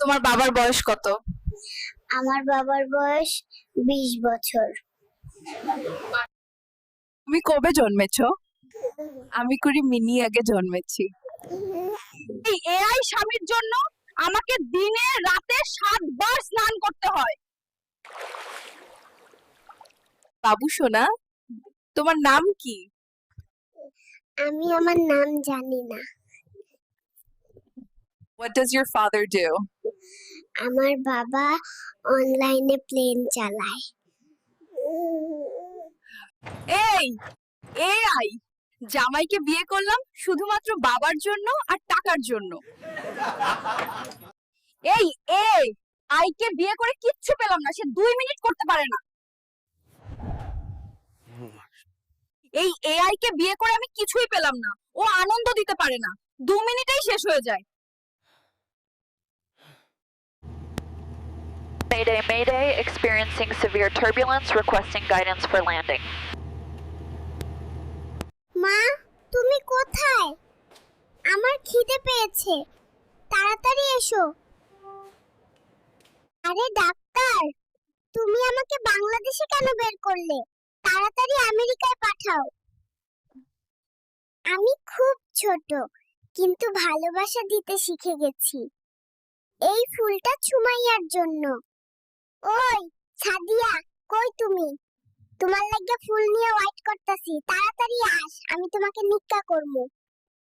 তোমার বাবার বয়স কত? আমার বাবার বয়স বিশ বছর। তুমি কবে জন্মেছো? আমি কুড়ি মিনি আগে জন্মেছি। এই এআই স্বামীর জন্য আমাকে দিনে রাতে সাতবার স্নান করতে হয়। বাবু সোনা তোমার নাম কি? আমি আমার নাম জানি না। What does your father do? আমার বাবা অনলাইনে প্লেন চালায়। এই এআই জামাইকে বিয়ে করলাম শুধুমাত্র বাবার জন্য আর টাকার জন্য। এই এ আইকে বিয়ে করে কিচ্ছু পেলাম না সে দুই মিনিট করতে পারে না। এই এআই কে বিয়ে করে আমি কিছুই পেলাম না ও আনন্দ দিতে পারে না দু মিনিটেই শেষ হয়ে যায়। Mayday, Mayday, experiencing severe turbulence, requesting guidance for landing. মা তুমি কোথায়? আমার খিদে পেয়েছে। তাড়াতাড়ি এসো। আরে ডাক্তার তুমি আমাকে বাংলাদেশে কেন বের করলে? তাড়াতাড়ি আমেরিকায় পাঠাও। আমি খুব ছোট কিন্তু ভালোবাসা দিতে শিখে গেছি। এই ফুলটা ছুমাইয়ার জন্য। ওই সাদিয়া কই তুমি? তোমার লাগে ফুল নিয়ে ওয়াইট করতেছি তাড়াতাড়ি আস আমি তোমাকে নিক্কা করব।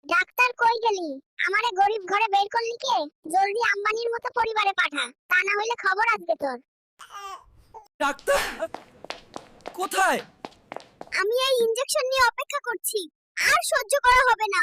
ডাক্তার কই গেলি? আমারে গরিব ঘরে বের করলি কে? জলদি আম্বানির মতো পরিবারে পাঠা তা না হইলে খবর আসবে তোর। ডাক্তার কোথায়? আমি এই ইনজেকশন নিয়ে অপেক্ষা করছি আর সহ্য করা হবে না।